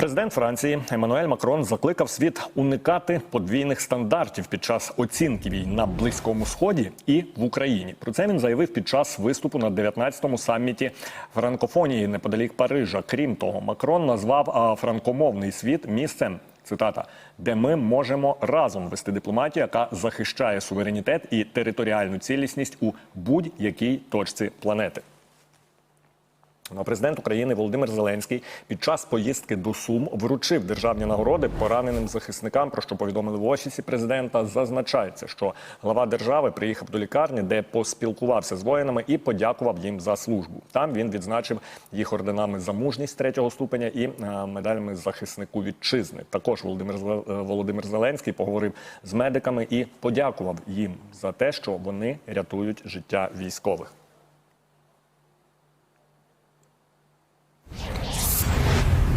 Президент Франції Еммануель Макрон закликав світ уникати подвійних стандартів під час оцінки війн на близькому сході і в Україні. Про це він заявив під час виступу на 19-му саміті франкофонії неподалік Парижа. Крім того, Макрон назвав франкомовний світ місцем. Цитата, де ми можемо разом вести дипломатію, яка захищає суверенітет і територіальну цілісність у будь-якій точці планети. Президент України Володимир Зеленський під час поїздки до Сум вручив державні нагороди пораненим захисникам. Про що повідомили в офісі президента. Зазначається, що глава держави приїхав до лікарні, де поспілкувався з воїнами і подякував їм за службу. Там він відзначив їх орденами за мужність третього ступеня і е, медалями захиснику вітчизни. Також Володимир е, Володимир Зеленський поговорив з медиками і подякував їм за те, що вони рятують життя військових.